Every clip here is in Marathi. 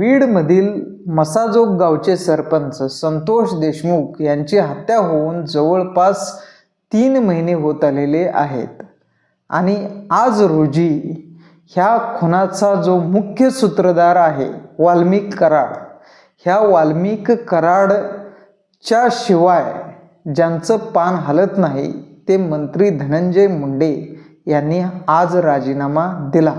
बीडमधील मसाजोग गावचे सरपंच संतोष देशमुख यांची हत्या होऊन जवळपास तीन महिने होत आलेले आहेत. आणि आज रोजी ह्या खुनाचा जो मुख्य सूत्रधार आहे वाल्मिक कराड ह्या वाल्मिक कराडच्या शिवाय ज्यांचं पान हलत नाही ते मंत्री धनंजय मुंडे यांनी आज राजीनामा दिला.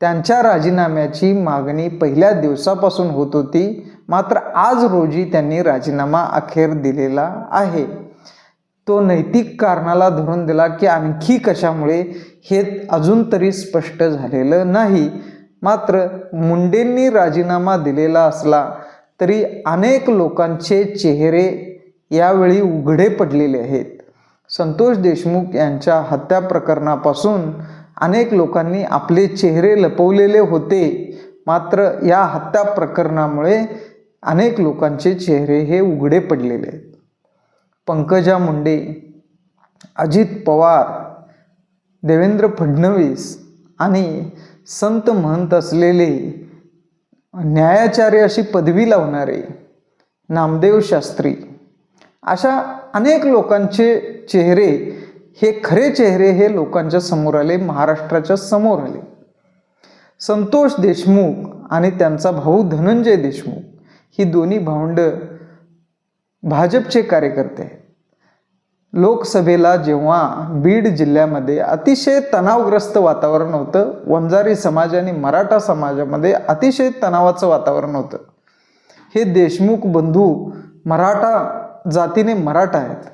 त्यांच्या राजीनाम्याची मागणी पहिल्या दिवसापासून होत होती. मात्र आज रोजी त्यांनी राजीनामा अखेर दिलेला आहे. तो नैतिक कारणाला धरून दिला की आणखी कशामुळे हे अजून तरी स्पष्ट झालेलं नाही. मात्र मुंडेंनी राजीनामा दिलेला असला तरी अनेक लोकांचे चेहरे यावेळी उघडे पडलेले आहेत. संतोष देशमुख यांच्या हत्या प्रकरणापासून अनेक लोकांनी आपले चेहरे लपवलेले होते. मात्र या हत्या प्रकरणामुळे अनेक लोकांचे चेहरे हे उघडे पडलेले. आहेत पंकजा मुंडे अजित पवार देवेंद्र फडणवीस आणि संत महंत असलेले न्यायाचार्य अशी पदवी लावणारे नामदेव शास्त्री अशा अनेक लोकांचे चेहरे हे खरे चेहरे हे लोकांच्या समोर आले महाराष्ट्राच्या समोर आले. संतोष देशमुख आणि त्यांचा भाऊ धनंजय देशमुख ही दोन्ही भावंड भाजपचे कार्यकर्ते आहेत. लोकसभेला जेव्हा बीड जिल्ह्यामध्ये अतिशय तणावग्रस्त वातावरण होतं वंजारी समाज आणि मराठा समाजामध्ये अतिशय तणावाचं वातावरण होतं. हे देशमुख बंधू मराठा जातीने मराठा आहेत.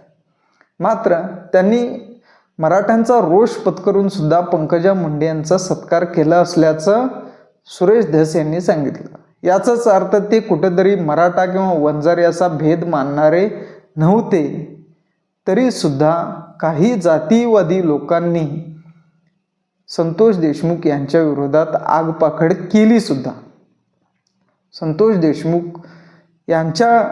मात्र त्यांनी मराठ्यांचा रोष पत्करून सुद्धा पंकजा मुंडे यांचा सत्कार केला असल्याचं सुरेश धस यांनी सांगितलं. याचाच अर्थ ते कुठेतरी मराठा किंवा वंजारी असा भेद मानणारे नव्हते. तरी सुद्धा काही जातीवादी लोकांनी संतोष देशमुख यांच्या विरोधात आगपाखड केली सुद्धा संतोष देशमुख यांच्या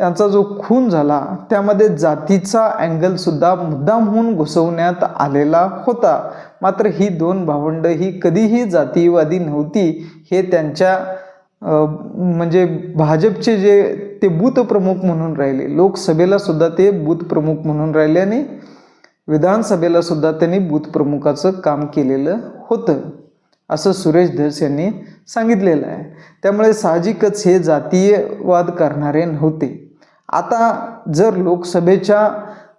यांचा जो खून झाला त्यामध्ये जातीचा अँगलसुद्धा मुद्दाम होऊन घुसवण्यात आलेला होता. मात्र ही दोन भावंड ही कधीही जातीवादी नव्हती हे त्यांच्या म्हणजे भाजपचे जे ते बूथ प्रमुख म्हणून राहिले. लोकसभेला सुद्धा ते बूथ प्रमुख म्हणून राहिले आणि विधानसभेला सुद्धा त्यांनी बूथ प्रमुखाचं काम केलेलं होतं असं सुरेश धस यांनी सांगितलेलं आहे. त्यामुळे साहजिकच हे जातीयवाद करणारे नव्हते. आता जर लोकसभेच्या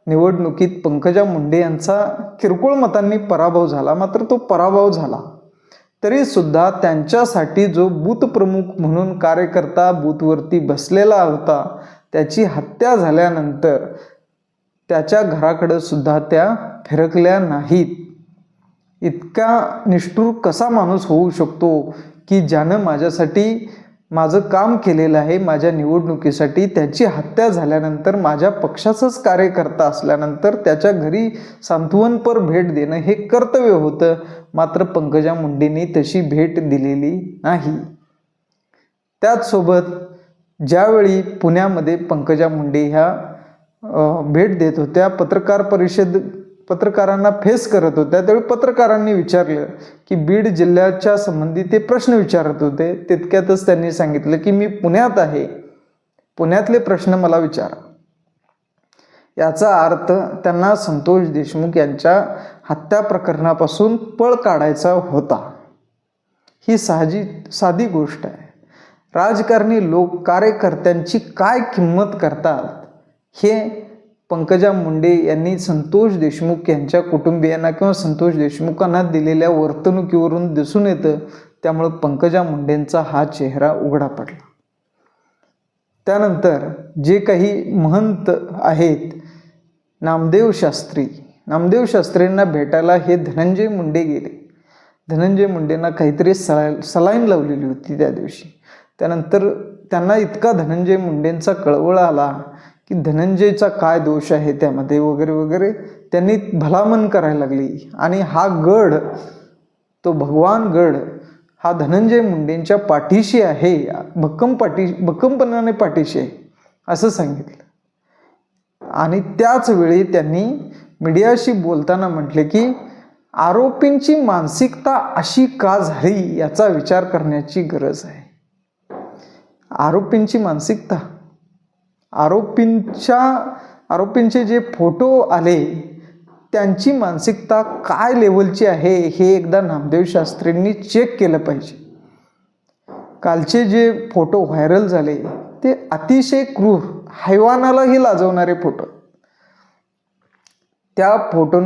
निवडणुकीत पंकजा मुंडे यांचा किरकोळ मतांनी पराभव झाला मात्र तो पराभव झाला तरी सुद्धा त्यांच्यासाठी जो बूथ प्रमुख म्हणून कार्यकर्ता बूथवरती बसलेला होता त्याची हत्या झाल्यानंतर त्याच्या घराकडं सुद्धा त्या फिरकल्या नाहीत. इतका निष्ठूर कसा माणूस होऊ शकतो की ज्यानं माझ्यासाठी माझं काम केलेलं आहे माझ्या निवडणुकीसाठी त्याची हत्या झाल्यानंतर माझ्या पक्षाचंच कार्यकर्ता असल्यानंतर त्याच्या घरी सांत्वनपर भेट देणं हे कर्तव्य होतं. मात्र पंकजा मुंडेंनी तशी भेट दिलेली नाही. त्याचसोबत ज्यावेळी पुण्यामध्ये पंकजा मुंडे ह्या भेट देत होत्या पत्रकार परिषद पत्रकारांना फेस करत होत्या. त्यावेळी पत्रकारांनी विचारलं की बीड जिल्ह्याच्या संबंधी ते प्रश्न विचारत होते. तितक्यातच त्यांनी सांगितलं की मी पुण्यात आहे. पुण्यातले प्रश्न मला विचारा. याचा अर्थ त्यांना संतोष देशमुख यांच्या हत्या प्रकरणापासून पळ काढायचा होता. ही साहजी साधी गोष्ट आहे. राजकारणी लोक कार्यकर्त्यांची काय किंमत करतात हे पंकजा मुंडे यांनी संतोष देशमुख यांच्या कुटुंबियांना किंवा संतोष देशमुखांना दिलेल्या वर्तणुकीवरून दिसून येतं त्यामुळं पंकजा मुंडेंचा हा चेहरा उघडा पडला. त्यानंतर जे काही महंत आहेत नामदेव शास्त्री नामदेव शास्त्रींना भेटायला हे धनंजय मुंडे गेले. धनंजय मुंडेंना काहीतरी सला सलाईन लावलेली होती त्या दिवशी. त्यानंतर त्यांना इतका धनंजय मुंडेंचा कळवळ आला की धनंजयचा काय दोष आहे त्यामध्ये वगैरे वगैरे त्यांनी भलामण करायला लागली. आणि हा गड तो भगवान गड हा धनंजय मुंडेंच्या पाठीशी आहे. भक्कम पाठी भक्कमपणाने पाठीशी आहे असं सांगितलं. आणि त्याच वेळी त्यांनी मीडियाशी बोलताना म्हटले की आरोपींची मानसिकता अशी का झाली याचा विचार करण्याची गरज आहे. आरोपींची मानसिकता आरोपींच्या आरोपींचे जे फोटो आले त्यांची मानसिकता काय लेवलची आहे हे एकदा नामदेव शास्त्रींनी चेक केलं पाहिजे. कालचे जे फोटो व्हायरल झाले ते अतिशय क्रूर हैवानालाही लाजवणारे फोटो. त्या फोटो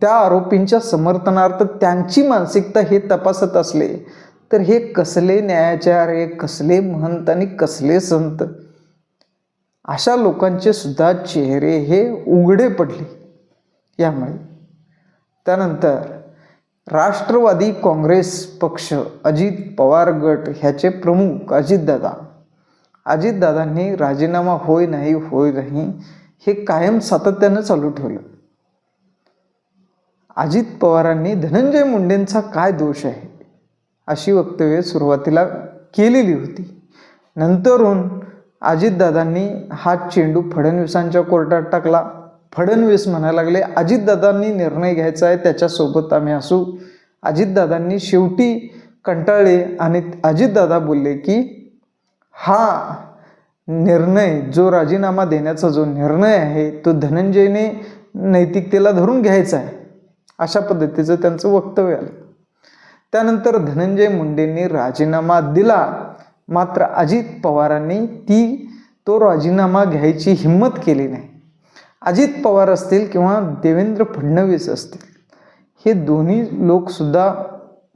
त्या आरोपींच्या समर्थनार्थ त्यांची मानसिकता हे तपासत असले तर हे कसले न्यायाचार्य कसले महंत आणि कसले संत? अशा लोकांचे सुद्धा चेहरे हे उघडे पडले. यामुळे त्यानंतर राष्ट्रवादी काँग्रेस पक्ष अजित पवार गट ह्याचे प्रमुख अजितदादा. अजितदादांनी राजीनामा होय नाही होय नाही हे कायम सातत्यानं चालू ठेवलं. अजित पवारांनी धनंजय मुंडेंचा काय दोष आहे अशी वक्तव्य सुरुवातीला केलेली होती. नंतरून अजितदादांनी हा चेंडू फडणवीसांच्या कोर्टात टाकला. फडणवीस म्हणायला लागले अजितदादांनी निर्णय घ्यायचा आहे त्याच्यासोबत आम्ही असू. अजितदादांनी शेवटी कंटाळले आणि अजितदादा बोलले की हा निर्णय जो राजीनामा देण्याचा जो निर्णय आहे तो धनंजयने नैतिकतेला धरून घ्यायचा आहे. अशा पद्धतीचं त्यांचं वक्तव्य आलं. त्यानंतर धनंजय मुंडेंनी राजीनामा दिला. मात्र अजित पवारांनी ती तो राजीनामा घ्यायची हिंमत केली नाही. अजित पवार असतील किंवा देवेंद्र फडणवीस असतील हे दोन्ही लोकसुद्धा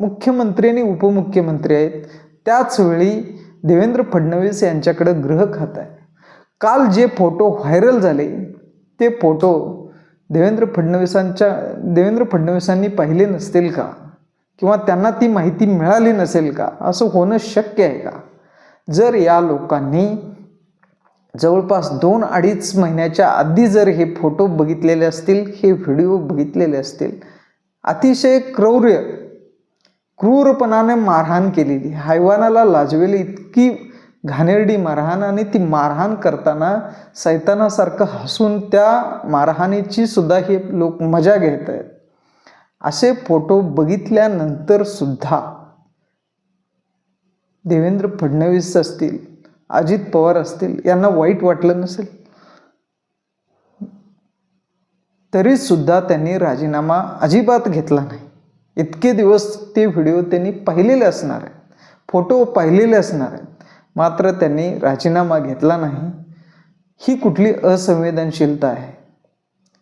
मुख्यमंत्री आणि उपमुख्यमंत्री आहेत. त्याचवेळी देवेंद्र फडणवीस यांच्याकडं गृह खातं आहे. काल जे फोटो व्हायरल झाले ते फोटो देवेंद्र फडणवीसांच्या देवेंद्र फडणवीसांनी पाहिले नसतील का? किंवा त्यांना ती माहिती मिळाली नसेल का? असं होणं शक्य आहे का? जर या लोकांनी जवळपास दोन अडीच महिन्याच्या आधी जर हे फोटो बघितलेले असतील हे व्हिडिओ बघितलेले असतील अतिशय क्रौर्य क्रूरपणाने मारहाण केलेली हैवानाला लाजवेली इतकी घाणेरडी मारहाण आणि ती मारहाण करताना सैतानासारखं हसून त्या मारहाणीची सुद्धा हे लोक मजा घेत आहेत असे फोटो बघितल्यानंतर सुद्धा देवेंद्र फडणवीस असतील अजित पवार असतील यांना वाईट वाटलं नसेल? तरीसुद्धा त्यांनी राजीनामा अजिबात घेतला नाही. इतके दिवस ते व्हिडिओ त्यांनी पाहिलेले असणार आहेत फोटो पाहिलेले असणार आहेत. मात्र त्यांनी राजीनामा घेतला नाही. ही कुठली असंवेदनशीलता आहे?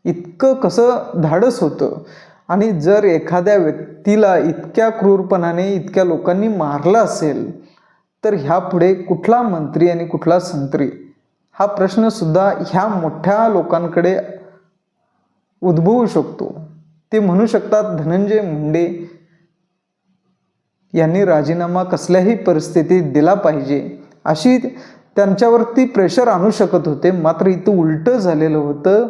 इतकं कसं धाडस होतं? आणि जर एखाद्या व्यक्तीला इतक्या क्रूरपणाने इतक्या लोकांनी मारलं असेल तर ह्यापुढे कुठला मंत्री आणि कुठला संत्री? हा प्रश्नसुद्धा ह्या मोठ्या लोकांकडे उद्भवू शकतो. ते म्हणू शकतात धनंजय मुंडे यांनी राजीनामा कसल्याही परिस्थितीत दिला पाहिजे. अशी त्यांच्यावरती प्रेशर आणू शकत होते. मात्र इथं उलटं झालेलं होतं.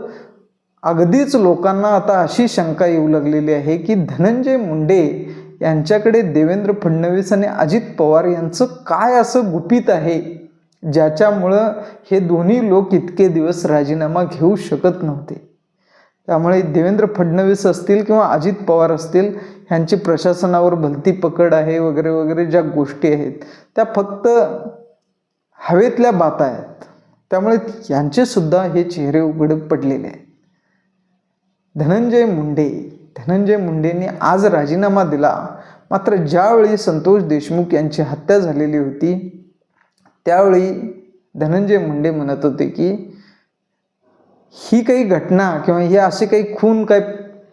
अगदीच लोकांना आता अशी शंका येऊ लागलेली आहे की धनंजय मुंडे यांच्याकडे देवेंद्र फडणवीस आणि अजित पवार यांचं काय असं गुपित आहे? ज्याच्यामुळं हे दोन्ही लोक इतके दिवस राजीनामा घेऊ शकत नव्हते. त्यामुळे देवेंद्र फडणवीस असतील किंवा अजित पवार असतील ह्यांची प्रशासनावर भलती पकड आहे वगैरे वगैरे ज्या गोष्टी आहेत त्या फक्त हवेतल्या बाता आहेत. त्यामुळे यांचेसुद्धा हे चेहरे उघड पडलेले आहेत. धनंजय मुंडे धनंजय मुंडेंनी आज राजीनामा दिला. मात्र ज्यावेळी संतोष देशमुख यांची हत्या झालेली होती त्यावेळी धनंजय मुंडे म्हणत होते की ही काही घटना किंवा हे असे काही खून काय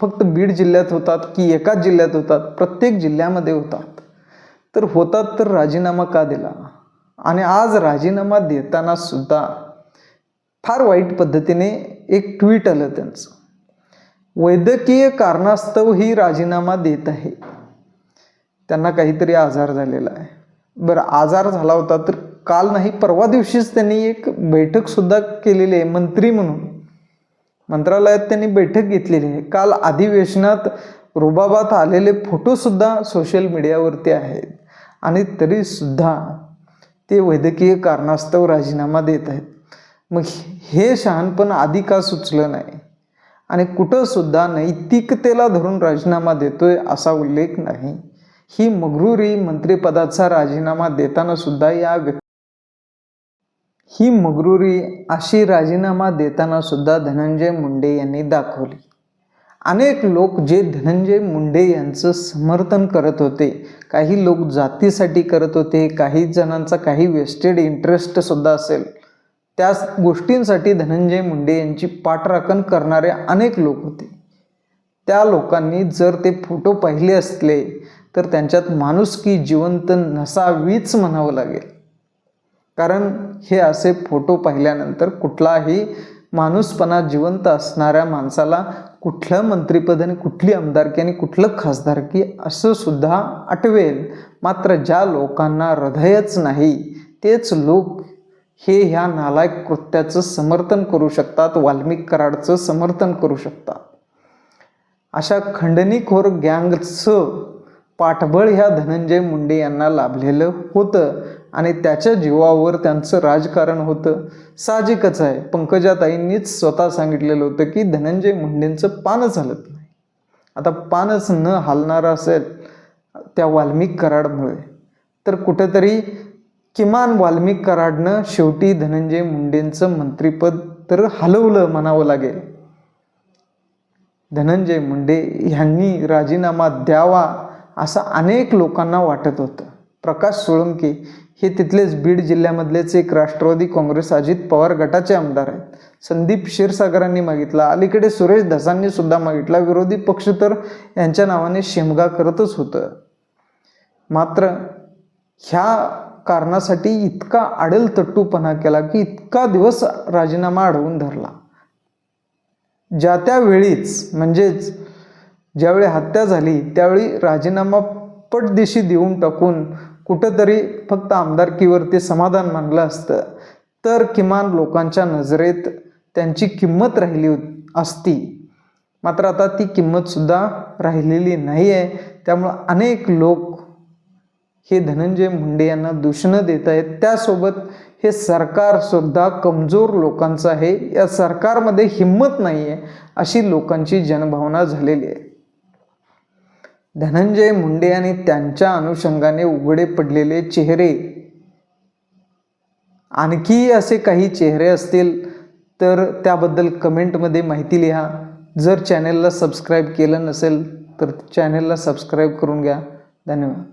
फक्त बीड जिल्ह्यात होतात की एकाच जिल्ह्यात होतात? प्रत्येक जिल्ह्यामध्ये होतात. तर होतात तर राजीनामा का दिला? आणि आज राजीनामा देताना सुद्धा फार वाईट पद्धतीने एक ट्विट आलं त्यांचं. वैद्यकीय कारणास्तव ही राजीनामा देत आहे. त्यांना काहीतरी आजार झालेला आहे. बरं आजार झाला होता तर काल नाही परवा दिवशीच त्यांनी एक बैठकसुद्धा केलेली आहे मंत्री म्हणून. मंत्रालयात त्यांनी बैठक घेतलेली आहे. काल अधिवेशनात रुबाबात आलेले फोटोसुद्धा सोशल मीडियावरती आहेत. आणि तरीसुद्धा ते वैद्यकीय कारणास्तव राजीनामा देत आहेत. मग हे शहाणपण आधी का सुचलं नाही? आणि कुठंसुद्धा नैतिकतेला धरून राजीनामा देतोय असा उल्लेख नाही. ही मगरुरी मंत्रिपदाचा राजीनामा देताना सुद्धा या व्यक्ती ही मगरुरी अशी राजीनामा देताना सुद्धा धनंजय मुंडे यांनी दाखवली. अनेक लोक जे धनंजय मुंडे यांचं समर्थन करत होते काही लोक जातीसाठी करत होते काही जणांचा काही वेस्टेड इंटरेस्ट सुद्धा असेल. त्या गोष्टींसाठी धनंजय मुंडे यांची पाठराखण करणारे अनेक लोक होते. त्या लोकांनी जर ते फोटो पाहिले असले तर त्यांच्यात माणुसकी जिवंत नसावीच म्हणावं लागेल. कारण हे असे फोटो पाहिल्यानंतर कुठलाही माणूसपणा जिवंत असणाऱ्या माणसाला कुठलं मंत्रिपद आणि कुठली आमदारकी आणि कुठलं खासदारकी असं सुद्धा आठवेल. मात्र ज्या लोकांना हृदयच नाही तेच लोक हे ह्या नालायक कृत्याचं समर्थन करू शकतात वाल्मिक कराडचं समर्थन करू शकतात. अशा खंडणीखोर गँगचं पाठबळ ह्या धनंजय मुंडे यांना लाभलेलं होतं आणि त्याच्या जीवावर त्यांचं राजकारण होतं. साहजिकच आहे. पंकजाताईंनीच स्वतः सांगितलेलं होतं की धनंजय मुंडेंचं पानच हलत नाही. आता पानच न हलणारं असेल त्या वाल्मिक कराडमुळे तर कुठंतरी किमान वाल्मिक कराडनं शेवटी धनंजय मुंडेंचं मंत्रिपद तर हलवलं म्हणावं लागेल. धनंजय मुंडे ह्यांनी राजीनामा द्यावा असं अनेक लोकांना वाटत होतं. प्रकाश सोळंके हे तिथलेच बीड जिल्ह्यामधलेच एक राष्ट्रवादी काँग्रेस अजित पवार गटाचे आमदार आहेत. संदीप क्षीरसागरांनी मागितला अलीकडे सुरेश धसांनी सुद्धा मागितला विरोधी पक्ष तर यांच्या नावाने शेमगा करतच होतं. मात्र ह्या कारणासाठी इतका आडेलतट्टूपणा केला की इतका दिवस राजीनामा अडवून धरला. ज्या त्यावेळीच म्हणजेच ज्यावेळी हत्या झाली त्यावेळी राजीनामा पटदिशी देऊन टाकून कुठंतरी फक्त आमदारकीवरती समाधान मानलं असतं तर किमान लोकांच्या नजरेत त्यांची किंमत राहिली असती. मात्र आता ती किंमतसुद्धा राहिलेली नाही आहे त्यामुळं अनेक लोक हे धनंजय मुंडे यांना दूषणं देत आहेत. त्यासोबत हे सरकारसुद्धा कमजोर लोकांचं आहे. या सरकारमध्ये हिंमत नाही आहे अशी लोकांची जनभावना झालेली आहे. धनंजय मुंडे आणि त्यांच्या अनुषंगाने उघडे पडलेले चेहरे. आणखी असे काही चेहरे असतील तर त्याबद्दल कमेंटमध्ये माहिती लिहा. जर चॅनेलला सबस्क्राईब केलं नसेल तर चॅनेलला सबस्क्राईब करून घ्या. धन्यवाद.